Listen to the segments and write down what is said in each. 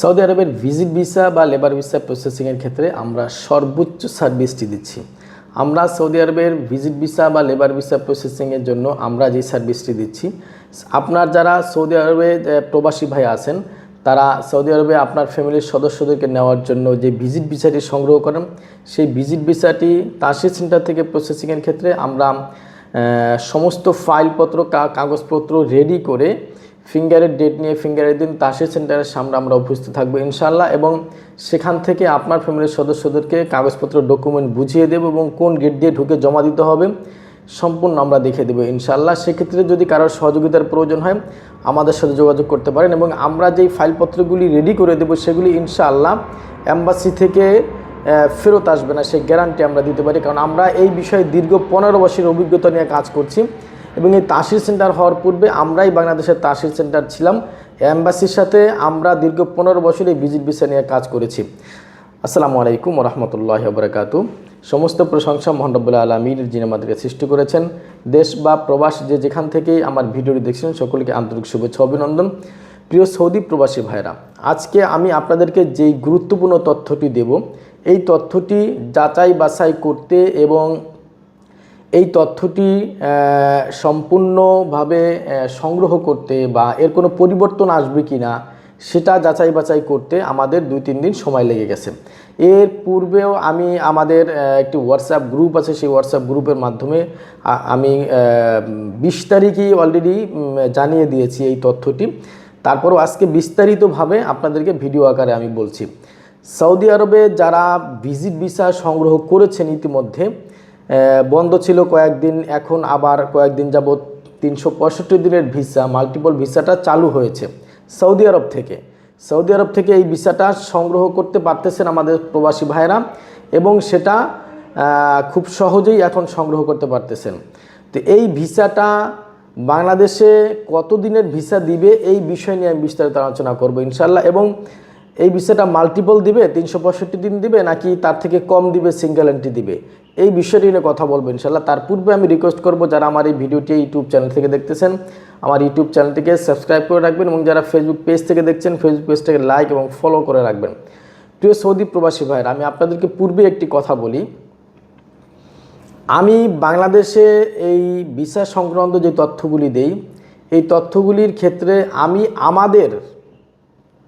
Saudi আরবের visit visa বা labour visa প্রসেসিংয়ের ক্ষেত্রে আমরা সর্বোচ্চ সার্ভিসটি দিচ্ছি। আমরা সৌদি আরবের ভিজিট ভিসা বা লেবার ভিসা প্রসেসিংয়ের জন্য আমরা যে সার্ভিসটি দিচ্ছি, আপনার যারা সৌদি আরবে প্রবাসী ভাই আছেন, তারা সৌদি আরবে আপনার ফ্যামিলির সদস্যদেরকে নেওয়ার জন্য যে ভিজিট ভিসাটি সংগ্রহ করেন, সেই ভিজিট ভিসাটি তাসির সেন্টার থেকে প্রসেসিংয়ের ক্ষেত্রে আমরা সমস্ত ফাইলপত্র কাগজপত্র রেডি করে ফিঙ্গারের ডেট নিয়ে ফিঙ্গারের দিন তাসির সেন্টারের সামনে আমরা উপস্থিত থাকব ইনশাল্লাহ এবং সেখান থেকে আপনার ফ্যামিলির সদস্যদেরকে কাগজপত্র ডকুমেন্ট বুঝিয়ে দেবো এবং কোন গেট দিয়ে ঢুকে জমা দিতে হবে সম্পূর্ণ আমরা দেখে দেবো ইনশাল্লাহ সেক্ষেত্রে যদি কারোর সহযোগিতার প্রয়োজন হয়, আমাদের সাথে যোগাযোগ করতে পারেন এবং আমরা যেই ফাইলপত্রগুলি রেডি করে দেবো সেগুলি ইনশাআল্লাহ অ্যাম্বাসি থেকে ফেরত আসবে না, সেই গ্যারান্টি আমরা দিতে পারি। কারণ আমরা এই বিষয়ে দীর্ঘ পনেরো বছরের অভিজ্ঞতা নিয়ে কাজ করছি। এবং এই তাসির সেন্টার হওয়ার পূর্বে আমরাই বাংলাদেশের তাসির সেন্টার ছিলাম। অ্যাম্বাসির সাথে আমরা দীর্ঘ পনেরো বছর এই ভিজিট ভিসা নিয়ে কাজ করেছি। আসসালামু আলাইকুম রহমতুল্লাহ বরকাতু সমস্ত প্রশংসা মহানবুল্লাহ আলমীর যিনি আমাদেরকে সৃষ্টি করেছেন। দেশ বা প্রবাস যে যেখান থেকেই আমার ভিডিওটি দেখছেন, সকলকে আন্তরিক শুভেচ্ছা অভিনন্দন। প্রিয় সৌদি প্রবাসী ভাইরা আজকে আমি আপনাদেরকে যেই গুরুত্বপূর্ণ তথ্যটি দেব, এই তথ্যটি যাচাই বাছাই করতে এবং এই তথ্যটি সম্পূর্ণভাবে সংগ্রহ করতে বা এর কোনো পরিবর্তন আসবে কি না সেটা যাচাই বাছাই করতে আমাদের দুই তিন দিন সময় লেগে গেছে। এর পূর্বেও আমি আমাদের একটি হোয়াটসঅ্যাপ গ্রুপ আছে, সেই হোয়াটসঅ্যাপ গ্রুপের মাধ্যমে আমি বিশ তারিখই অলরেডি জানিয়ে দিয়েছি এই তথ্যটি। তারপরও আজকে বিস্তারিতভাবে আপনাদেরকে ভিডিও আকারে আমি বলছি। সৌদি আরবে যারা ভিজিট ভিসা সংগ্রহ করেছেন ইতিমধ্যে বন্ধ ছিল কয়েকদিন, এখন আবার কয়েকদিন যাবৎ তিনশো পঁয়ষট্টি দিনের ভিসা মাল্টিপল ভিসাটা চালু হয়েছে সৌদি আরব থেকে। সৌদি আরব থেকে এই ভিসাটা সংগ্রহ করতে পারতেছেন আমাদের প্রবাসী ভাইরা এবং সেটা খুব সহজেই এখন সংগ্রহ করতে পারতেছেন। তো এই ভিসাটা বাংলাদেশে কত দিনের ভিসা দিবে এই বিষয় নিয়ে আমি বিস্তারিত আলোচনা করব ইনশাল্লাহ এবং এই বিষয়টা মাল্টিপল দিবে, তিনশো পঁয়ষট্টি দিন দিবে, নাকি তার থেকে কম দিবে সিঙ্গেল এন্ট্রি দিবে? এই বিষয়টি নিয়ে কথা বলব ইনশাল্লাহ তার পূর্বে আমি রিকোয়েস্ট করব যারা আমার এই ভিডিওটি ইউটিউব চ্যানেল থেকে দেখতেছেন, আমার ইউটিউব চ্যানেলটিকে সাবস্ক্রাইব করে রাখবেন এবং যারা ফেসবুক পেজ থেকে দেখছেন ফেসবুক পেজটাকে লাইক এবং ফলো করে রাখবেন। প্রিয় সৌদি প্রবাসী ভাইয়ের, আমি আপনাদেরকে পূর্বে একটি কথা বলি। আমি বাংলাদেশে এই ভিসা সংক্রান্ত যে তথ্যগুলি দেই, এই তথ্যগুলির ক্ষেত্রে আমি আমাদের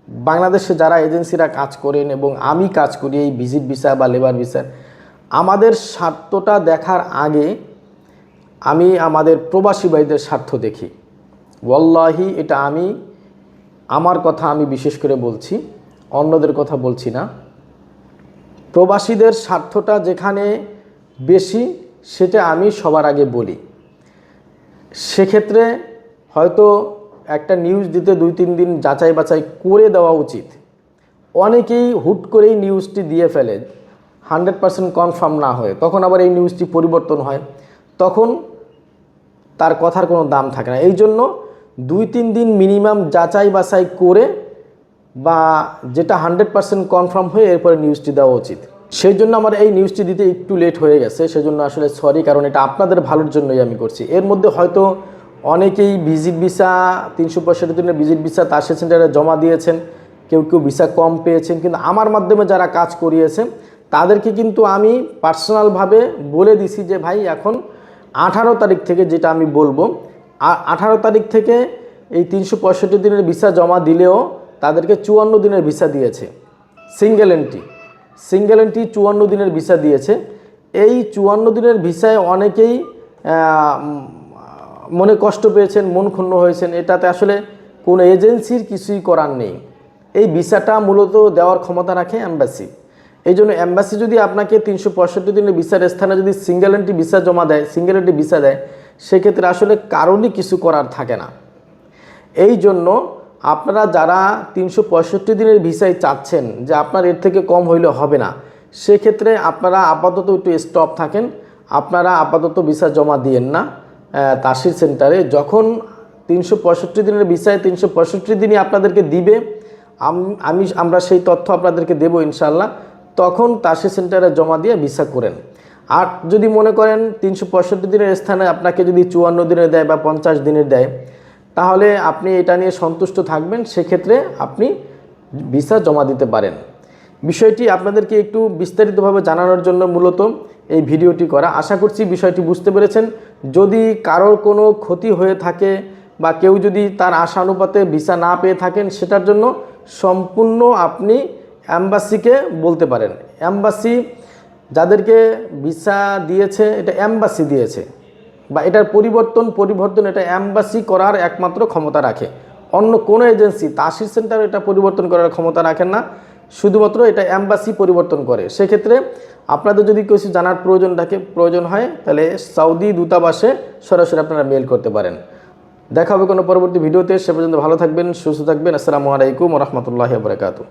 বাংলাদেশে যারা এজেন্সিরা কাজ করেন এবং আমি কাজ করি এই ভিজিট ভিসা বা লেবার ভিসা, আমাদের স্বার্থটা দেখার আগে আমি আমাদের প্রবাসী ভাইদের স্বার্থ দেখি। ওয়াল্লাহি, এটা আমি, আমার কথা আমি বিশেষ করে বলছি, অন্যদের কথা বলছি না। প্রবাসীদের স্বার্থটা যেখানে বেশি, সেটা আমি সবার আগে বলি। সেক্ষেত্রে হয়তো একটা নিউজ দিতে দুই, তিন দিন যাচাই বাছাই করে দেওয়া উচিত। অনেকেই হুট করেই নিউজটি দিয়ে ফেলে হান্ড্রেড পার্সেন্ট কনফার্ম না হয়ে। তখন আবার এই নিউজটি পরিবর্তন হয়। তখন তার কথার কোনো দাম থাকে না। এই জন্য দুই, তিন দিন মিনিমাম যাচাই বাছাই করে বা যেটা হান্ড্রেড পার্সেন্ট কনফার্ম হয়ে এরপরে নিউজটি দেওয়া উচিত। সেই জন্য আমার এই নিউজটি দিতে একটু লেট হয়ে গেছে। সেজন্য আসলে সরি কারণ এটা আপনাদের ভালোর জন্যই আমি করছি। এর মধ্যে হয়তো অনেকেই ভিজিট ভিসা, তিনশো পঁয়ষট্টি দিনের ভিজিট ভিসা তাসে সেন্টারে জমা দিয়েছেন, কেউ কেউ ভিসা কম পেয়েছেন, কিন্তু আমার মাধ্যমে যারা কাজ করিয়েছেন, তাদেরকে কিন্তু আমি পার্সোনালভাবে বলে দিছি যে, ভাই, এখন আঠারো তারিখ থেকে যেটা আমি বলব আঠারো তারিখ থেকে এই তিনশো পঁয়ষট্টি দিনের ভিসা জমা দিলেও তাদেরকে চুয়ান্ন দিনের ভিসা দিয়েছে, সিঙ্গেল এন্ট্রি সিঙ্গেল এন্ট্রি চুয়ান্ন দিনের ভিসা দিয়েছে। এই চুয়ান্ন দিনের ভিসায় অনেকেই মনে কষ্ট পেয়েছেন, মন ক্ষুণ্ণ হয়েছেন, এটাতে আসলে কোনো এজেন্সির কিছুই করার নেই। এই ভিসাটা মূলত দেওয়ার ক্ষমতা রাখে অ্যাম্বাসি এই জন্য অ্যাম্বাসি যদি আপনাকে তিনশো পঁয়ষট্টি দিনের ভিসার স্থানে যদি সিঙ্গেল এন্ট্রি ভিসা জমা দেয়, সিঙ্গেল এন্ট্রি ভিসা দেয়, সেক্ষেত্রে আসলে কারণই কিছু করার থাকে না। এই জন্য আপনারা যারা তিনশো পঁয়ষট্টি দিনের ভিসায় চাচ্ছেন যে আপনার এর থেকে কম হইলে হবে না, সেক্ষেত্রে আপনারা আপাতত একটু স্টপ থাকেন। আপনারা আপাতত ভিসা জমা দিয়েন না। তাসির সেন্টারে, যখন তিনশো পঁয়ষট্টি দিনের ভিসায় তিনশো পঁয়ষট্টি দিনই আপনাদেরকে দিবে, আমি আমরা সেই তথ্য আপনাদেরকে দেবো ইনশাল্লাহ তখন তাসির সেন্টারে জমা দিয়ে ভিসা করেন। আর যদি মনে করেন তিনশো পঁয়ষট্টি দিনের স্থানে আপনাকে যদি চুয়ান্ন দিনের দেয় বা পঞ্চাশ দিনের দেয়, তাহলে আপনি এটা নিয়ে সন্তুষ্ট থাকবেন, সেক্ষেত্রে আপনি ভিসা জমা দিতে পারেন। বিষয়টি আপনাদেরকে একটু বিস্তারিতভাবে জানানোর জন্য মূলত এই ভিডিওটি করা। আশা করছি বিষয়টি বুঝতে পেরেছেন। যদি কারোর কোনো ক্ষতি হয়ে থাকে বা কেউ যদি তার আশানুপাতে ভিসা না পেয়ে থাকেন, সেটার জন্য সম্পূর্ণ আপনি অ্যাম্বাসিকে বলতে পারেন। অ্যাম্বাসি যাদেরকে ভিসা দিয়েছে, এটা অ্যাম্বাসি দিয়েছে বা এটার পরিবর্তন পরিবর্তন এটা অ্যাম্বাসি করার একমাত্র ক্ষমতা রাখে। অন্য কোনো এজেন্সি, তাসির সেন্টার এটা পরিবর্তন করার ক্ষমতা রাখেন না। শুধুমাত্র এটা অ্যাম্বাসি পরিবর্তন করে। সেক্ষেত্রে আপনাদের যদি কিছু জানার প্রয়োজন থাকে, প্রয়োজন হয়, তাহলে সৌদি দূতাবাসে সরাসরি আপনারা মেল করতে পারেন। দেখা হবে কোনো পরবর্তী ভিডিওতে। সে পর্যন্ত ভালো থাকবেন, সুস্থ থাকবেন। আসসালামু আলাইকুম রহমতুল্লাহ বরকাতু